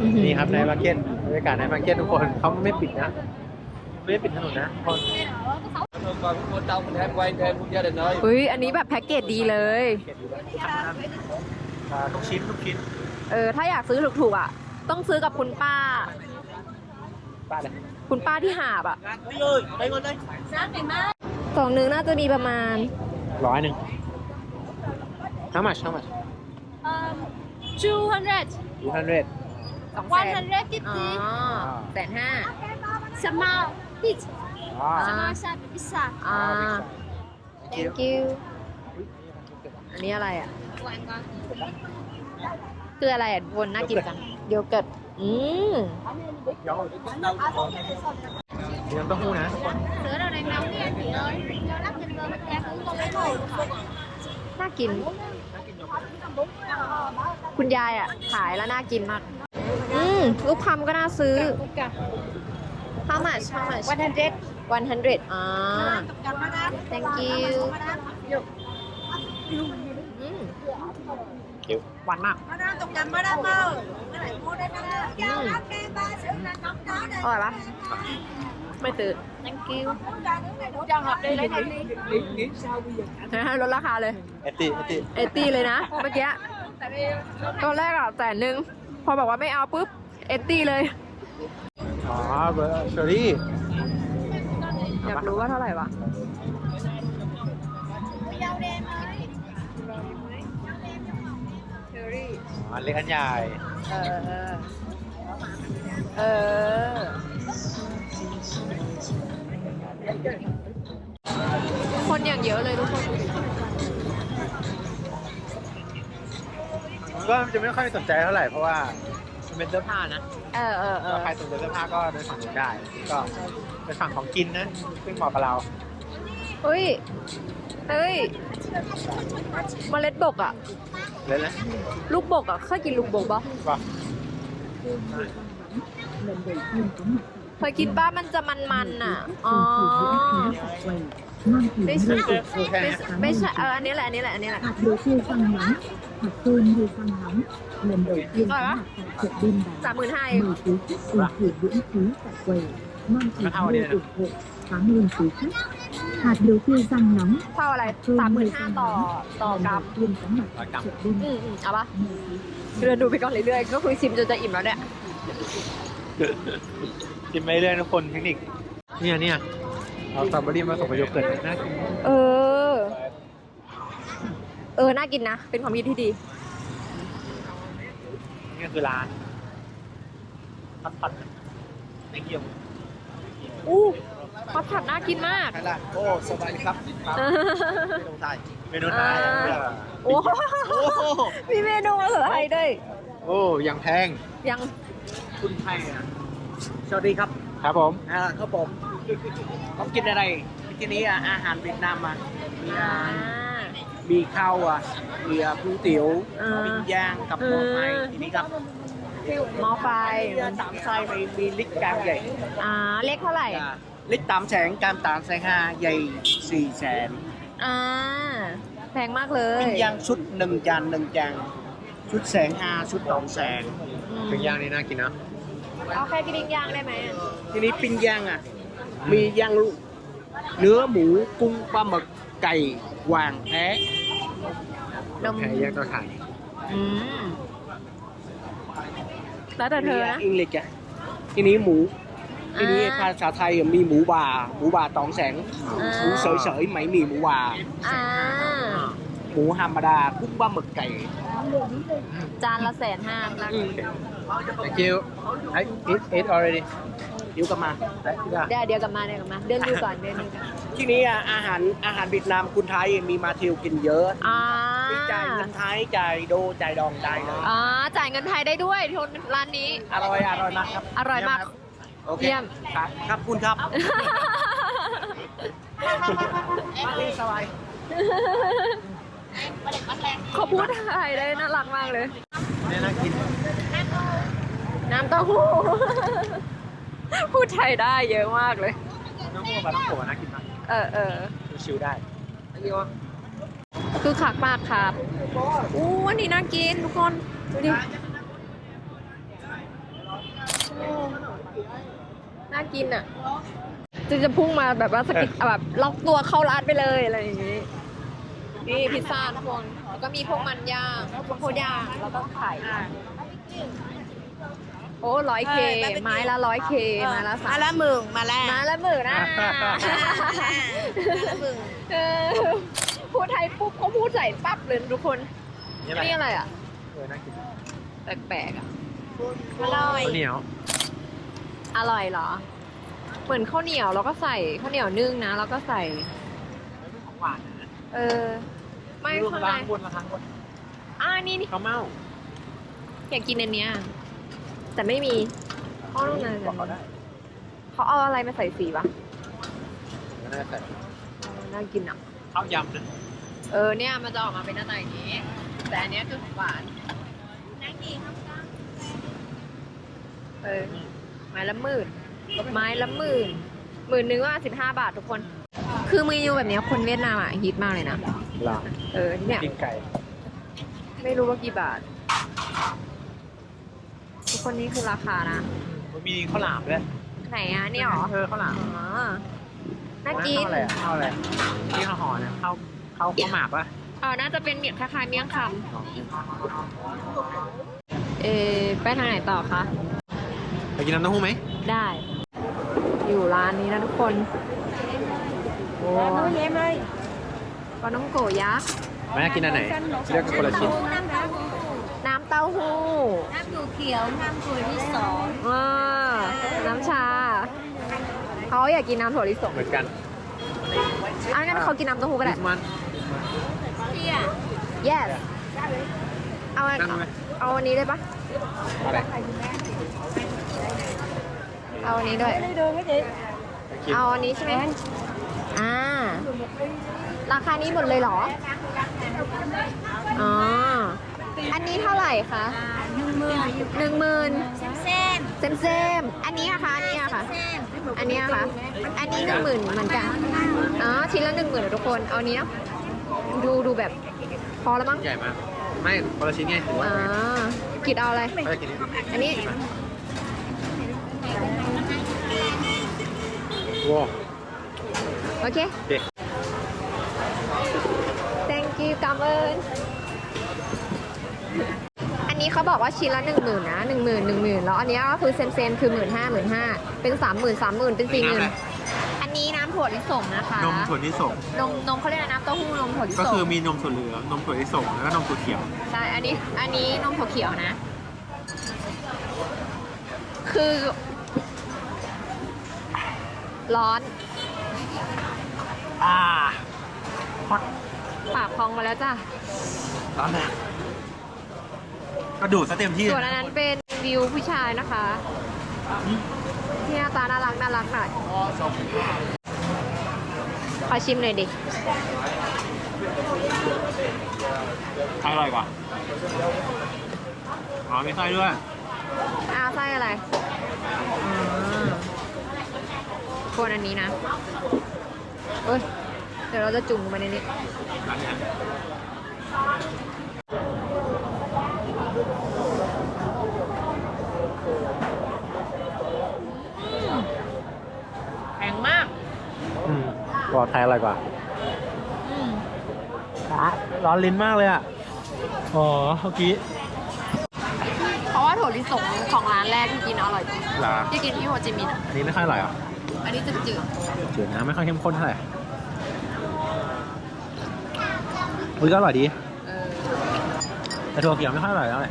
อื้อหือนี่ครับในมาร์เก็ตบรรยากาศในมาร์เก็ตทุกคนเขาไม่ปิดนะ ไม่ได้ปิดถนนนะทุกคน còn mua tông mình em quay cho em gia đình ơi เฮ้ยอันนี้แบบแพ็กเกจดีเลย เก็บอยู่แล้วอ่าทุกชิ้นทุกชิ้นเออ ถ้าอยากซื้อถูกๆอะ ต้องซื้อกับคุณป้า ป้าเลยคุณป้าที่หาบอะ đi ơi đây con đây กล่องหนึงน่าจะมีประมาณ ร้อยหนึ่ง how much how much Um, 200, 200 สองแสน 150, อ๋อแสนห้า sama each, อ๋อ sama satu bisa. อ่า thank thank you you อันนี้อะไรอะ คืออะไรอะวนน่ากินจังโยเกิร์ตอืมมีน้ำเต้าหู้นะทุกคน Sữa đậu nành nóng nha chị ơi. Cho lắp trên bờ bánh tráng cũng có mấy nồi. น่ากิน คุณยายอะขายแล้วน่ากินมาก อืมลูกคำก็น่าซื้อ how much how much 100 100อ่า thank you อืมคิวหวานมาก Nó đang tục nhầm ở đâu mơ. Nó lại mua đây nó đang. Ừ. lắp cái ba sữa là nóng đó đây. อร่อยปะไม่ตื่น thank you Cho hợp đi lấy này đi. ลดราคาเลย เอตตี้เอตตี้เอตี้เลยนะ เมื่อกี้ตอนแรกอะแสนหนึ่ง พอบอกว่าไม่เอาปุ๊บ เอตี้เลย อ๋อเบอร์เชอรี่อยากรู้ว่าเท่าไหร่วะอ๋อเล็กอันใหญ่เออ เออ คนอย่างเยอะเลยทุกคน ก็จะไม่ค่อยสนใจเท่าไหร่เพราะว่ามันเป็นเสื้อผ้านะเออเออเอก็อใครสนใจเสื้อผ้าก็เดินฝั่งนู้นได้ก็เป็นฝั่งของกินนะซึ่งเหมาะกับเราเฮ้ยเฮ้ยเมล็ดบกอะเลยนะลูกบกอะเคยกินลูกบกปะก็เคยกินป้ามันจะมันๆอะ อ๋อ ไม่ใช่คือแค่ไม่เนี้ยใช่ ไม่ใช่ เออ อันนี้แหละ อันนี้แหละ อันนี้แหละ hạt đồ tiêu xăng nóng hạt cơm như xăng nóng lần đầu tiên Rồi có á. mặt tại chợ đêm สาม đá หมื่นห้าเอง mời quý khách cùng thử miễn phí tại quầy mong chị Nó thao ở đây mua nè. ủng hộ cảm ơn quý khách hạt đồ tiêu xăng nóng เท่าอะไร cơm สามหมื่น như ห้า xăng ต่อ nóng ต่อกรัม lần đầu tiên có mặt tại chợ đêm อืมอืมเอาปะเดินดูไปก่อนเรื่อยๆก็คือชิมจนจะอิ่มแล้วเนี่ย กินไปเรื่อยทุกคนเทคนิคเนี่ยเนี่ยเอาสตรอเบอรี่มาผสมกับโยเกิร์ตน่ากินเออเออ น่ากินนะ เป็นความคิดที่ดี นี่คือร้านพัดพัดไม่เกี่ยวอู้ข้าวผัดน่ากินมากไทยแลนด์โอ้สบายดีครับครับไม่ต้องไทยเมนูไทยอ่าเนี่ยโอ้โอ้โหมีเมนูภาษาไทยด้วย โอ้ยังแพงยัง คุณไทยอะสวัสดีครับครับผม อ่าครับผมผมกินอะไรที่นี้อะอาหารเวียดนามอะมีอ่า มีข้าวอะมีอะก๋วยเตี๋ยวอ่า ปิ้งย่างกับหม้อไฟอืมทีนี้ครับหม้อไฟมีสามไส้มีมีลิตรกลางใหญ่อ่าเล็กเท่าไหร่ อ่าลิตรตามแสงกลางตามแสงห้าใหญ่สี่แสนอ่าแพงมากเลย ปิ้งย่างชุดหนึ่งจานหนึ่งจานชุดแสงห้าชุดสองแสนอืมปิ้งย่างนี่น่ากินนะเอาแค่กินย่างได้ไหมอะทีนี้ปิ้งย่างอะมีย่างลูกเนื้อหมูกุ้งปลาหมึกไก่ห วางแพะนมแพงย่างเตาถ่านอืมแล้วแต่เธอนะ อังกฤษอะทีนี้หมูทีนี้อ่าภาษาไทยอะมีหมูบ่าหมูบ่าตองแสงอ่า หมูเฉยๆไหมมีหมูบ่าอ่า หมูธรรมดากุ้งปลาหมึกไก่ จานละแสนห้านะอืม thank you I eat eat already เดี๋ยวกลับมาเดี๋ยวเดี๋ยวกลับมาเดี๋ยวกลับมา เดินดูก่อนเดินดูก่อน ทีนี้อะอาหารอาหารเวียดนามคนไทยมีมาเที่ยวกินเยอะอ่ามีจ่ายเงินไทยจ่ายโดจ่ายดองได้เลยอ่าจ่ายเงินไทยได้ด้วยทุนร้านนี้ อร่อยอร่อยมากครับอร่อยมาก โอเคเยี่ยม ครับครับคุณครับสบาย เขาพูดไทยได้น่ารักมากเลย เนี่ยน่ากินน้ำเต้าหู้ พูดไทยได้เยอะมากเลย น้องพวกปลาต้องโกะน่ากินมาก เออเออชิวๆได้คือคักมากครับอู้วันนี้น่ากินทุกคน ดูดิน่ากินอะ จะจะพุ่งมาแบบว่าสกิดแบบล็อกตัวเข้าร้านไปเลยอะไรอย่างงี้ นี่พิซซ่าทุกคน แล้วก็มีพวกมันย่างพวกโคตรย่างแล้วก็ไข่ โอ้ร้อยเคไม้ละร้อยเคไม้ละสามมาละหมื่นมาละไม้ละหมื่นนะละหมื่นเออพูดไทยปุ๊บเขาพูดใส่ปั๊บเลยทุกคนนี่อะไรนี่อะไรอะ เออน่ากินแปลกๆอะ อร่อยข้าวเหนียวอร่อยเหรอ เหมือนข้าวเหนียวแล้วก็ใส่ข้าวเหนียวนึ่งนะ แล้วก็ใส่ ของหวานนะเออ ไม่ข้างในล้างบนล้างบนอ่านี่นี่ข้าวเม่าอยากกินอันเนี้ย แต่ไม่มีข้าวนั่นบอกเขาได้เขาเอาอะไรมาใส่สีวะก็น่าใส่เออน่ากินอะข้าวยำนะเออเนี่ยมันจะออกมาเป็นหน้าตาอย่างนี้ แต่อันเนี้ยคือของหวานนั่งดีครับเออไม้ละหมื่นไม้ละหมื่นหมื่นหนึ่งว่าสิบห้าบาททุกคน คือเมนูแบบเนี้ยคนเวียดนามอะฮิตมากเลยนะลาเออเนี่ย กินไก่ ไม่รู้ว่ากี่บาททุก คนนี่คือราคานะ มันมีข้าวหลามด้วยไหนอะเนี่ยเหรอเออข้าวหลามอ๋อน่ากินข้าวอะไรอะข้าวอะไรที่ข้าวห่อเนี่ยข้าวข้าวข้าวหมากปะเออน่าจะเป็นเมียงคล้ายๆเมี่ยงคำเออไปทางไหนต่อคะ ไปกินน้ำเต้าหู้ไหม ได้ อยู่ร้านนี้นะทุกคนโอ้เย้เลยปลาน้องโกยักษ์ แม่กินอันไหน เลือกคนละชิ้นน้ำเต้าหู้น้ำตูเขียวน้ำถั่วที่สองอ่าน้ำชาเขาอยากกินน้ำถั่วลิสงเหมือนกันอะงั้นเขากินน้ำเต้าหู้ก็ได้ มันเที่ย yes เอาอันนั่งไหมเอาอันนี้ได้ปะอะไรเอาอันนี้ด้วย เอาอันนี้ใช่ไหมอ่า ราคานี้หมดเลยเหรอ อ๋อ อันนี้เท่าไหร่คะหนึ่งหมื่นหนึ่งหมื่นเส้นเซมเซมอันนี้อะคะอันนี้อะคะเส้นอันนี้อะคะอันนี้หนึ่งหมื่นเหมือนกัน อ๋อ ชิ้นละหนึ่งหมื่นทุกคน เอาอันนี้เนาะ ดูดูแบบพอแล้วมั้ง ใหญ่มาก ไม่คนละชิ้นไงถือว่าอ่ากิดเอาอะไรเขาจะกินอันนี้ว้าวโอเคโอเค thank you กำเอิญอันนี้ เขาบอกว่าชิ้นละหนึ่งหมื่นนะหนึ่งหมื่นหนึ่งหมื่นแล้วอันนี้ก็คือเซมเซมคือหมื่นห้าหมื่นห้าเป็นสามหมื่นสามหมื่นเป็นสี่หมื่นอันนี้น้ำถั่วลิสงนะคะนมถั่วลิสงนมนมเขาเรียกอะไรน้ำเต้าหู้นมถั่วลิสงก็คือมีนมถั่วเหลืองนมถั่วลิสงแล้วก็นมถั่วเขียวใช่อันนี้อันนี้นมถั่วเขียวนะ คือ ร้อนอ่าฮอตปากพองมาแล้วจ้ะร้อนแรง ก็ดูดซะเต็มที่ส่วนอันนั้นเป็นวิวผู้ชายนะคะที่หน้าตาน่ารักน่ารักหน่อยขอชิมหน่อยดิ อร่อยกว่าอ๋อมีไส้ด้วยอ้าวไส้อะไรอ่าควรอันนี้นะเอ้ย เดี๋ยวเราจะจุ่มลงไปในนี้ ร้านเนี้ย แข็งมาก อื มบอกไทยอร่อยกว่าอืมร้อนลิ้นมากเลยอะ อ๋อเมื่อกี้เพราะว่าถั่วลิสงของร้านแรกที่กินอร่อยจริงเหรอที่กินที่โฮจิมินห์อะอันนี้ไม่ค่อยอร่อยเหรอะอันนี้จืดจืดนะไม่ค่อยเข้มข้นเท่าไหร่อุ้ยก็อร่อยดี ๆเออ แต่ถั่วเขียวไม่ค่อยอร่อยเท่าไหร่